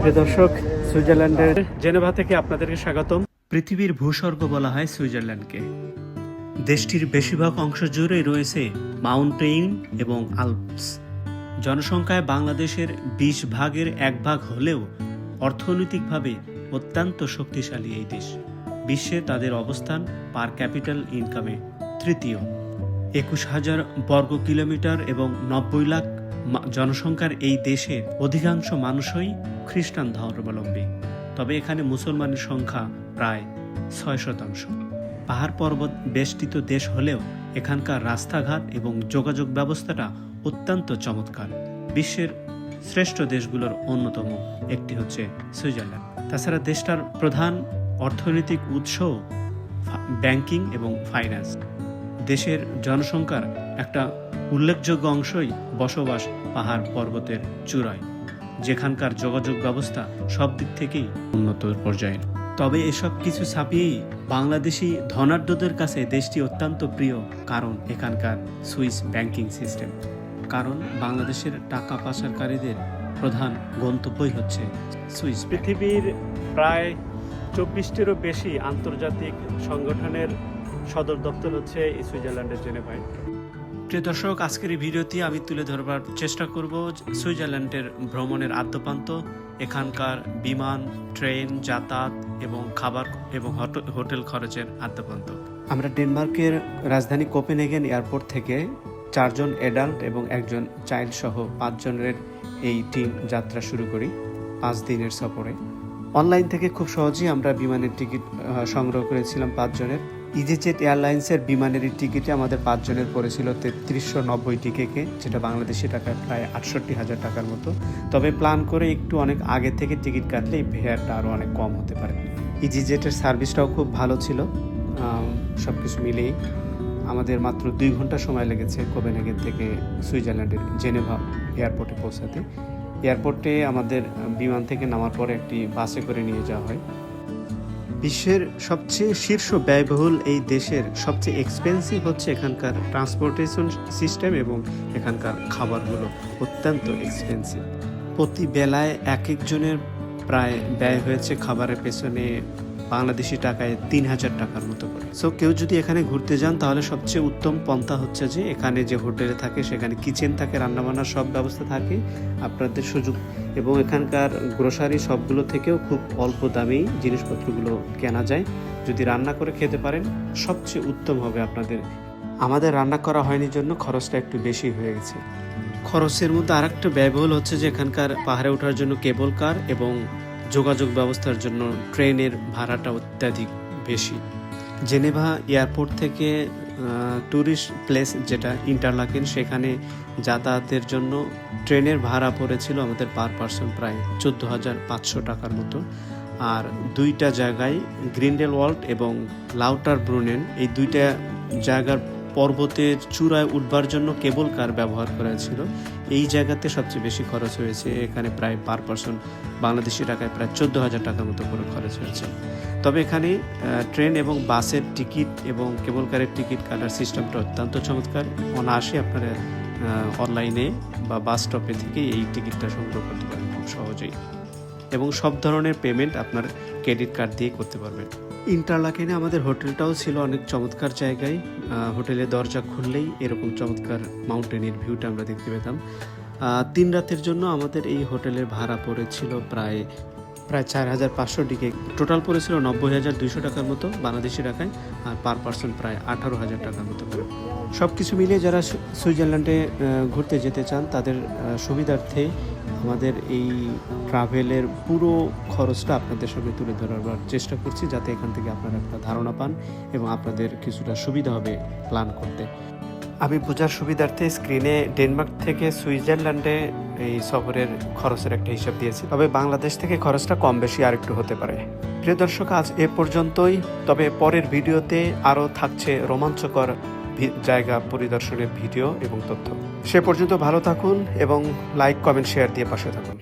প্রিয় দর্শক, সুইজারল্যান্ডের জেনেভা থেকে আপনাদেরকে স্বাগতম। পৃথিবীর ভূস্বর্গ বলা হয় সুইজারল্যান্ডকে। দেশটির বেশিরভাগ অংশ জুড়ে রয়েছে মাউন্টেইন এবং আলপস। জনসংখ্যায় বাংলাদেশের বিশ ভাগের এক ভাগ হলেও অর্থনৈতিকভাবে অত্যন্ত শক্তিশালী এই দেশ। বিশ্বে তাদের অবস্থান পার ক্যাপিটাল ইনকামে তৃতীয়। একুশ হাজার বর্গ কিলোমিটার এবং নব্বই লাখ জনসংখ্যার এই দেশের অধিকাংশ মানুষই খ্রিস্টান ধর্মাবলম্বী। তবে এখানে মুসলমানের সংখ্যা প্রায় ছয় শতাংশ। পাহাড় পর্বত বেষ্টিত দেশ হলেও এখানকার রাস্তাঘাট এবং যোগাযোগ ব্যবস্থাটা অত্যন্ত চমৎকার। বিশ্বের শ্রেষ্ঠ দেশগুলোর অন্যতম একটি হচ্ছে সুইজারল্যান্ড। তাছাড়া দেশটার প্রধান অর্থনৈতিক উৎস ব্যাংকিং এবং ফাইন্যান্স। দেশের জনসংখ্যার একটা উল্লেখযোগ্য অংশই বসবাস পাহাড় পর্বতের চূড়ায়, যেখানকার যোগাযোগ ব্যবস্থা সব দিক থেকেই উন্নত পর্যায়ে তবে এসব কিছু ছাপিয়েই বাংলাদেশি ধনাঢ্যদের কাছে দেশটি অত্যন্ত প্রিয় কারণ এখানকার সুইস ব্যাংকিং সিস্টেম। কারণ বাংলাদেশের টাকা পাচারকারীদের প্রধান গন্তব্যই হচ্ছে সুইস পৃথিবীর প্রায় চব্বিশটিরও বেশি আন্তর্জাতিক সংগঠনের সদর দপ্তর হচ্ছে সুইজারল্যান্ডের জেনেভায়। প্রিয় দর্শক, আজকের এই ভিডিওতে আমি তুলে ধরবার চেষ্টা করব সুইজারল্যান্ডের ভ্রমণের আদ্যপান্ত, এখানকার বিমান, ট্রেন, যাতায়াত এবং খাবার এবং হোট- হোটেল খরচের আদ্যপান্ত। আমরা ডেনমার্কের রাজধানী কোপেনহেগেন এয়ারপোর্ট থেকে চারজন অ্যাডাল্ট এবং একজন চাইল্ড সহ পাঁচজনের এই টিম যাত্রা শুরু করি পাঁচ দিনের সফরে। অনলাইন থেকে খুব সহজেই আমরা বিমানের টিকিট সংগ্রহ করেছিলাম পাঁচজনের। ইজিজেট এয়ারলাইন্সের বিমানের টিকিটে আমাদের পাঁচজনের পড়েছিল তেত্রিশশো নব্বই টিকেকে যেটা বাংলাদেশি টাকা প্রায় আটষট্টি হাজার টাকার মতো। তবে প্ল্যান করে একটু অনেক আগে থেকে টিকিট কাটলে এই ফেয়ারটা আরও অনেক কম হতে পারে। ইজিজেটের সার্ভিসটাও খুব ভালো ছিল। সব কিছু মিলেই আমাদের মাত্র দুই ঘণ্টা সময় লেগেছে কোপেনহেগেন থেকে সুইজারল্যান্ডের জেনেভা এয়ারপোর্টে পৌঁছাতে। এয়ারপোর্টে আমাদের বিমান থেকে নামার পরে একটি বাসে করে নিয়ে যাওয়া হয়। বিশ্বের সবচেয়ে শীর্ষ ব্যয়বহুল এই দেশের সবচেয়ে এক্সপেন্সিভ হচ্ছে এখানকার ট্রান্সপোর্টেশন সিস্টেম এবং এখানকার খাবারগুলো। অত্যন্ত এক্সপেন্সিভ প্রতি বেলায় এক একজনের প্রায় ব্যয় হয়েছে খাবারের পেছনে বাংলাদেশি টাকায় তিন হাজার টাকার মতো করে। সো কেউ যদি এখানে ঘুরতে যান, তাহলে সবচেয়ে উত্তম পন্থা হচ্ছে যে, এখানে যে হোটেলে থাকে, সেখানে কিচেন থাকে, রান্নাবান্নার সব ব্যবস্থা থাকে, আপনাদের সুযোগ। এবং এখানকার গ্রোসারি সবগুলো থেকেও খুব অল্প দামেই জিনিসপত্রগুলো কেনা যায়। যদি রান্না করে খেতে পারেন, সবচেয়ে উত্তম হবে আপনাদের। আমাদের রান্না করা হয়নি জন্য খরচটা একটু বেশি হয়ে গেছে। খরচের মধ্যে আরেকটা ব্যয়বহুল হচ্ছে যে, এখানকার পাহাড়ে ওঠার জন্য কেবল কার এবং যোগাযোগ ব্যবস্থার জন্য ট্রেনের ভাড়াটা অত্যাধিক বেশি। জেনেভা এয়ারপোর্ট থেকে ট্যুরিস্ট প্লেস যেটা ইন্টারলাকেন, সেখানে যাতায়াতের জন্য ট্রেনের ভাড়া পড়েছিল আমাদের পার পার্সন প্রায় চোদ্দ হাজার পাঁচশো টাকার মতো। আর দুইটা জায়গায় গ্রিন্ডেল ওয়ার্ল্ড এবং লাউটার ব্রুনেন এই দুইটা জায়গার পর্বতের চূড়ায় উঠবার জন্য কেবল কার ব্যবহার করা ছিল? এই জায়গাতে সবচেয়ে বেশি খরচ হয়েছে, এখানে প্রায় পার পার্সন বাংলাদেশি টাকায় প্রায় চোদ্দ হাজার টাকার মতো করে খরচ হয়েছে। তবে এখানে ট্রেন এবং বাসের টিকিট এবং কেবল কারের টিকিট কাটার সিস্টেমটা অত্যন্ত চমৎকার। অনায়াসে আপনারা অনলাইনে বা বাস স্টপে থেকে এই টিকিটটা সংগ্রহ করতে পারেন খুব সহজেই। এবং সব ধরনের পেমেন্ট আপনার ক্রেডিট কার্ড দিয়ে করতে পারবেন। ইন্টারলাকেনে আমাদের হোটেলটাও ছিল অনেক চমৎকার জায়গায়। হোটেলে দরজা খুললেই এরকম চমৎকার মাউন্টেনের ভিউটা আমরা দেখতে পেতাম। তিন রাতের জন্য আমাদের এই হোটেলের ভাড়া পড়েছিল প্রায় প্রায় চার হাজার পাঁচশো ডিকে। টোটাল পড়েছিল নব্বই হাজার দুইশো টাকার মতো বাংলাদেশি টাকায় আর পার পার্সন প্রায় আঠারো হাজার টাকার মতো করে। সব কিছু মিলিয়ে যারা সুইজারল্যান্ডে ঘুরতে যেতে চান, তাদের সুবিধার্থে আমাদের এই ট্রাভেলের পুরো খরচটা আপনাদের সঙ্গে তুলে ধরার চেষ্টা করছি, যাতে এখান থেকে আপনারা একটা ধারণা পান এবং আপনাদের কিছুটা সুবিধা হবে প্ল্যান করতে। আমি বোঝার সুবিধার্থে স্ক্রিনে ডেনমার্ক থেকে সুইজারল্যান্ডে এই সফরের খরচের একটা হিসাব দিয়েছি। তবে বাংলাদেশ থেকে খরচটা কম বেশি আর একটু হতে পারে। প্রিয় দর্শক, আজ এ পর্যন্তই। তবে পরের ভিডিওতে আরও থাকছে রোমাঞ্চকর জায়গা পরিদর্শনের ভিডিও এবং তথ্য। সে পর্যন্ত ভালো থাকুন এবং লাইক, কমেন্ট, শেয়ার দিয়ে পাশে থাকুন।